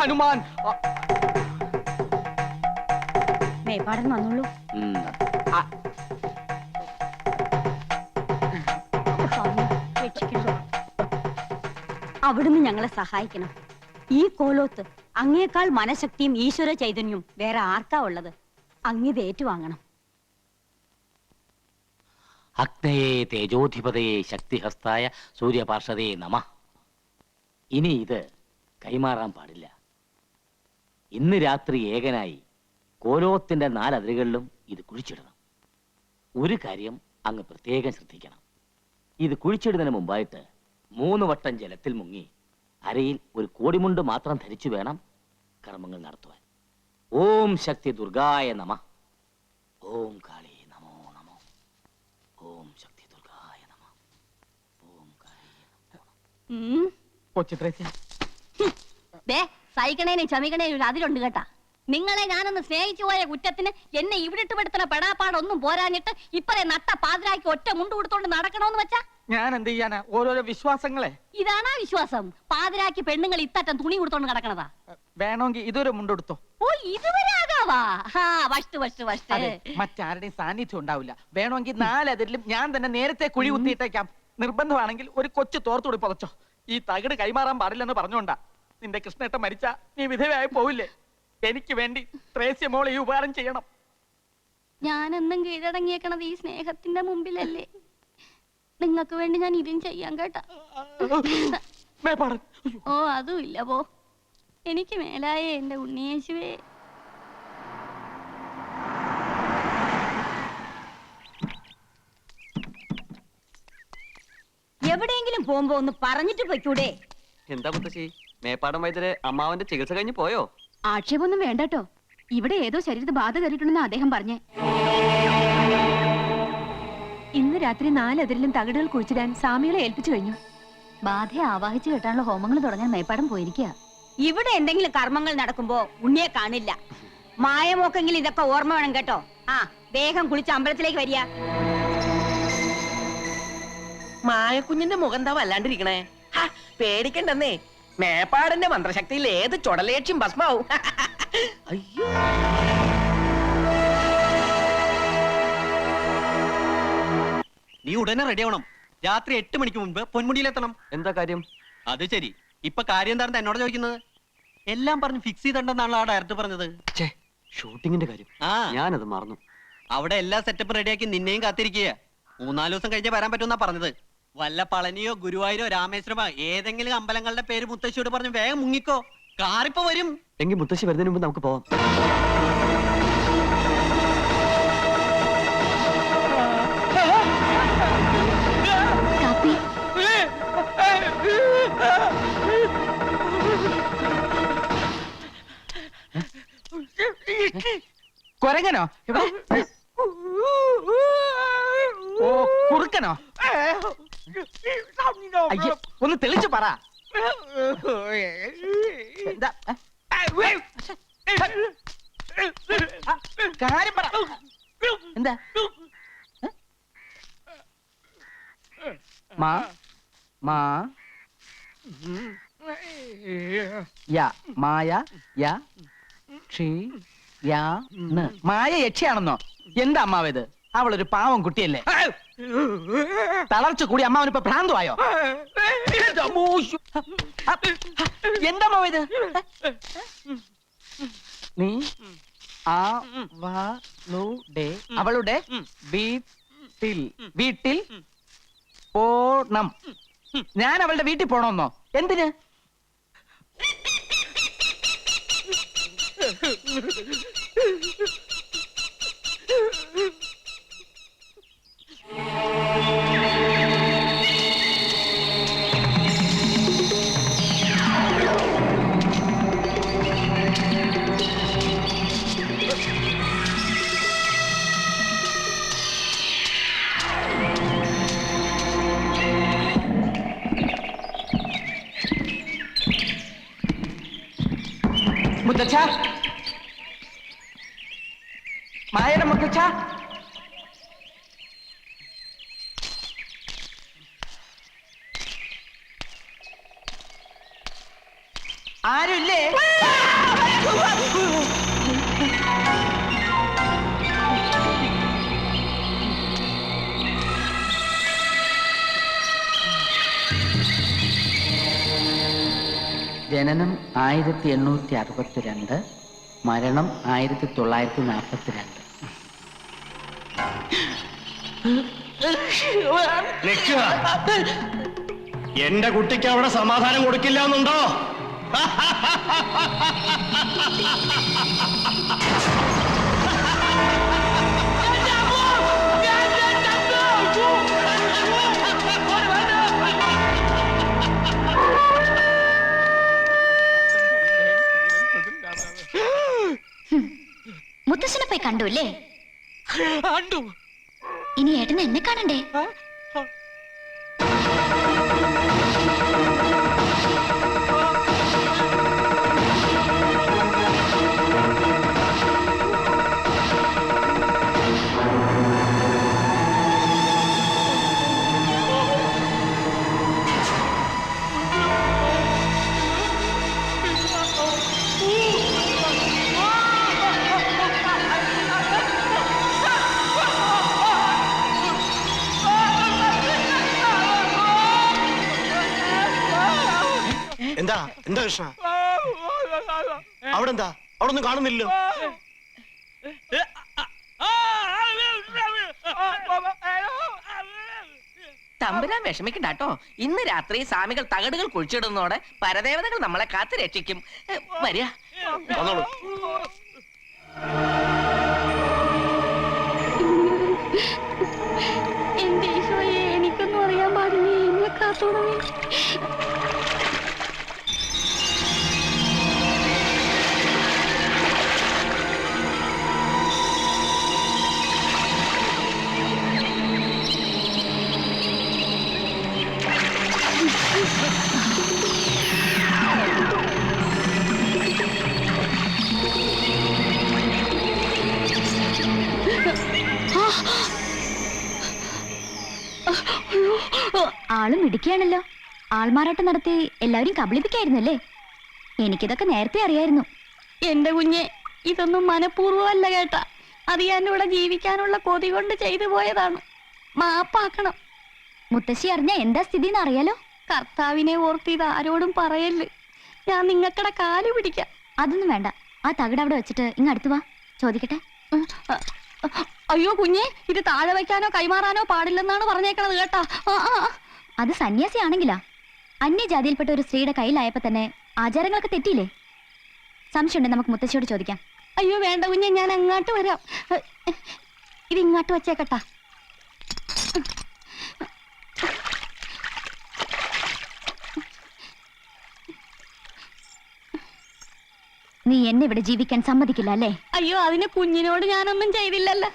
ഹനുമാൻ. മേപ്പാടൻ വന്നോളൂ. അവിടുന്ന് ഞങ്ങളെ സഹായിക്കണം. ഈ കോലോത്ത് അങ്ങേക്കാൾ മനഃശക്തിയും ഈശ്വര ചൈതന്യവും വേറെ ആർക്കാ ഉള്ളത്? അങ്ങിത് ഏറ്റുവാങ്ങണം. അഗ്നയെ തേജോധിപതയെ ശക്തിഹസ്തായ സൂര്യപാർഷതയെ നമ. ഇനി ഇത് കൈമാറാൻ പാടില്ല. ഇന്ന് രാത്രി ഏകനായി കോലോത്തിന്റെ നാലതിരുകളിലും ഇത് കുഴിച്ചിടണം. ഒരു കാര്യം അങ്ങ് പ്രത്യേകം ശ്രദ്ധിക്കണം. ഇത് കുഴിച്ചിടുന്നതിന് മുമ്പായിട്ട് മൂന്ന് വട്ടം ജലത്തിൽ മുങ്ങി അരയിൽ ഒരു കോടിമുണ്ട് മാത്രം ധരിച്ചു വേണം കർമ്മങ്ങൾ നടത്തുവാൻ. ഓം ശക്തി ദുർഗായ നമ. ഓം കാളി നമോ നമോ. ഓം ശക്തി ദുർഗായ നമ. ഓം കാളി. കൊച്ചു സഹിക്കണേനും ക്ഷമിക്കണേനും ഒരു അതിലുണ്ട് കേട്ടാ. നിങ്ങളെ ഞാനൊന്ന് സ്നേഹിച്ചു പോയ കുറ്റത്തിന് എന്നെ ഇവിടിട്ട് പെടുത്തുന്ന പെടാപ്പാടൊന്നും പോരാഞ്ഞിട്ട് ഇപ്പറേ നട്ട പാതിരാക്കി ഒറ്റ മുണ്ട് കൊടുത്തോണ്ട് നടക്കണോന്ന് വെച്ചാ? ഞാൻ എന്ത് ചെയ്യാനാ ഓരോരോ വിശ്വാസങ്ങളെ? ഇതാണാ വിശ്വാസം. പാതിരാക്കി പെണ്ണുങ്ങൾ ഇത്തറ്റം തുണി കൊടുത്തോണ്ട് നടക്കണതാ. വേണമെങ്കിൽ ഇതൊരു മുണ്ടെടുത്തോ ഓ ഇതുവരെ ആകാവാ. വഷ്ടു വഷ്ടു വഷ്ട്. മറ്റാരുടെയും സാന്നിധ്യം ഉണ്ടാവില്ല. വേണമെങ്കിൽ നാലതിരിലും ഞാൻ തന്നെ നേരത്തെ കുഴി കുത്തിയിട്ടേക്കാം. നിർബന്ധമാണെങ്കിൽ ഒരു കൊച്ചു തോർത്തുകൂടി പുതച്ചോ. ഈ തകിട് കൈമാറാൻ പാടില്ലെന്ന് പറഞ്ഞോണ്ടാ. നിന്റെ കൃഷ്ണേട്ട മരിച്ച നീ വിധവയായി പോവില്ലേ? എനിക്ക് വേണ്ടി ത്രേസ്യ മോളെ ഈ ഉപകാരം ചെയ്യണം. ഞാനെന്നും കീഴടങ്ങിയേക്കണത് ഈ സ്നേഹത്തിന്റെ മുമ്പിലല്ലേ? നിങ്ങൾക്ക് വേണ്ടി ഞാൻ ഇതും ചെയ്യാൻ കേട്ടാ. ഓ അതുമില്ല ഇല്ല പോ. എനിക്ക് മേലായ എന്റെ ഉണ്ണിയേശുവേ. എവിടെയെങ്കിലും പോകുമ്പോ ഒന്ന് പറഞ്ഞിട്ട് പോയിക്കൂടെ? എന്താ മുത്തശ്ശി? മേപ്പാടം വൈദ്യര് അമ്മാവന്റെ ചികിത്സ കഴിഞ്ഞ് പോയോ? ആക്ഷേപമൊന്നും വേണ്ടട്ടോ. ഇവിടെ ഏതോ ശരീരത്ത് ബാധ കയറിയിട്ടുണ്ടെന്ന് അദ്ദേഹം പറഞ്ഞേ. ഇന്ന് രാത്രി നാലതിരിലും തകിടുകൾ കുഴിച്ചിടാൻ സാമികളെ ഏൽപ്പിച്ചു കഴിഞ്ഞു. ബാധയെ ആവാഹിച്ചു കെട്ടാനുള്ള ഹോമങ്ങൾ തുടങ്ങാൻ മേപ്പാടം പോയിരിക്കുക. ഇവിടെ എന്തെങ്കിലും കർമ്മങ്ങൾ നടക്കുമ്പോ ഉണ്ണിയെ കാണില്ല. മായമോക്കെങ്കിലും ഇതൊക്കെ ഓർമ്മ വേണം കേട്ടോ. ആ വേഗം കുളിച്ച് അമ്പലത്തിലേക്ക് വരിക. മായക്കുഞ്ഞിന്റെ മുഖം എന്താ വല്ലാണ്ടിരിക്കണേ? ഹ, പേടിക്കണ്ടെന്നേ. മേപ്പാടിന്റെ മന്ത്രശക്തിയിൽ ഏത് ചുടലേക്ഷ്യം ഭസ്മാവും. അയ്യോ. നീ ഉടനെ റെഡി ആവണം. രാത്രി എട്ട് മണിക്ക് മുൻപ് പൊന്മുടിയിലെത്തണം. എന്താ കാര്യം? അത് ശരി. ഇപ്പൊ കാര്യം എന്താണെന്ന് എന്നോട് ചോദിക്കുന്നത്? എല്ലാം പറഞ്ഞ് ഫിക്സ് ചെയ്തിട്ടുണ്ടെന്നാണ് ആ ഡയറക്ടർ പറഞ്ഞത്. ഛേ ഷൂട്ടിങ്ങിന്റെ കാര്യം. ആ. ഞാനത് മറന്നു. അവിടെ എല്ലാ സെറ്റപ്പും റെഡിയാക്കി നിന്നെയും കാത്തിരിക്കുക മൂന്നാൽ ദിവസം കഴിഞ്ഞേ വരാൻ പറ്റുമെന്നാ പറഞ്ഞത്. വല്ല പളനിയോ ഗുരുവായൂരോ രാമേശ്വരമോ ഏതെങ്കിലും അമ്പലങ്ങളുടെ പേര് മുത്തശ്ശിയോട് പറഞ്ഞു വേഗം മുങ്ങിക്കോ. കാറിപ്പോ വരും. എങ്കിൽ മുത്തശ്ശി വരുന്നതിന് മുമ്പ് നമുക്ക് പോവാം. കുരങ്ങനോ? കൊരങ്ങനോ ഓ കുറുക്കനോ? അയ്യോ ഒന്ന് തെളിച്ചു പറ. എന്താ ഏ? ആ, കാര്യം പറ. എന്താ? ഏ? മാ മാ. യ മായ യ ക്ഷി യാ ന്. മായ യക്ഷിയാണെന്നോ? എന്താ അമ്മാവേത് അവളൊരു പാവം കുട്ടിയല്ലേ? തളർച്ച കൂടി അമ്മാവനിപ്പോ ഭ്രാന്തമായോ എന്താ അമ്മാവേത് നീ ആ അവളുടെ അവളുടെ വീട്ടിൽ വീട്ടിൽ പോണം. ഞാൻ അവളുടെ വീട്ടിൽ പോണമെന്നോ എന്തിന്? ಮುದ್ದಕ್ಷ ಮಾಯನ ಮಕ್ಕಳ ജനനം ആയിരത്തി എണ്ണൂറ്റി അറുപത്തിരണ്ട് മരണം ആയിരത്തി തൊള്ളായിരത്തി നാൽപ്പത്തിരണ്ട് എന്റെ കുട്ടിക്ക് അവിടെ സമാധാനം കൊടുക്കില്ല എന്നുണ്ടോ കണ്ടു അല്ലേ? ഇനി ഏട്ടൻ എന്നെ കാണണ്ടേ? എന്താ എന്താ കൃഷ്ണ അവിടെ എന്താ അവിടെ ഒന്നും കാണുന്നില്ലല്ലോ തമ്പുരാൻ വിഷമിക്കണ്ടാട്ടോ ഇന്ന് രാത്രി സ്വാമികൾ തകടുകൾ കുഴിച്ചിടുന്നതോടെ പരദേവതകൾ നമ്മളെ കാത്തു രക്ഷിക്കും വരിക എന്റെ ഈശോയെ എനിക്കൊന്നും അറിയാൻ പാടില്ലേ എന്നെ കാത്തോടമേ ആളും ഇടുക്കിയാണല്ലോ ആൾമാറാട്ടം നടത്തി എല്ലാവരും കബളിപ്പിക്കായിരുന്നല്ലേ? എനിക്കിതൊക്കെ നേരത്തെ അറിയായിരുന്നു. എന്റെ കുഞ്ഞെ ഇതൊന്നും മനഃപൂർവമല്ല കേട്ടാ. അത് ഞാൻ ഇവിടെ ജീവിക്കാനുള്ള കൊതി കൊണ്ട് ചെയ്തു പോയതാണ്. മാപ്പാക്കണം. മുത്തശ്ശി അറിഞ്ഞ എന്താ സ്ഥിതി അറിയാലോ? കർത്താവിനെ ഓർത്ത് ഇത് ആരോടും പറയൽ ഞാൻ നിങ്ങക്കടെ കാൽ പിടിക്കാം. അതൊന്നും വേണ്ട. ആ തകിട് അവിടെ വെച്ചിട്ട് ഇങ്ങ് അടുത്ത് വാ. ചോദിക്കട്ടെ? അയ്യോ കുഞ്ഞെ ഇത് താഴെ വയ്ക്കാനോ കൈമാറാനോ പാടില്ലെന്നാണ് പറഞ്ഞേക്കണത് കേട്ടാ. അത് സന്യാസിയാണെങ്കിലാ. അന്യജാതിയിൽപ്പെട്ട ഒരു സ്ത്രീയുടെ കയ്യിലായപ്പോ തന്നെ ആചാരങ്ങളൊക്കെ തെറ്റിയില്ലേ? സംശയമുണ്ട് നമുക്ക് മുത്തശ്ശിയോട് ചോദിക്കാം. അയ്യോ വേണ്ട കുഞ്ഞെ ഞാൻ അങ്ങോട്ട് വരാം. ഇത് ഇങ്ങോട്ട് വെച്ചേക്കട്ടാ. നീ എന്നെ ഇവിടെ ജീവിക്കാൻ സമ്മതിക്കില്ല അല്ലേ? അയ്യോ അതിന് കുഞ്ഞിനോട് ഞാനൊന്നും ചെയ്തില്ലല്ലോ.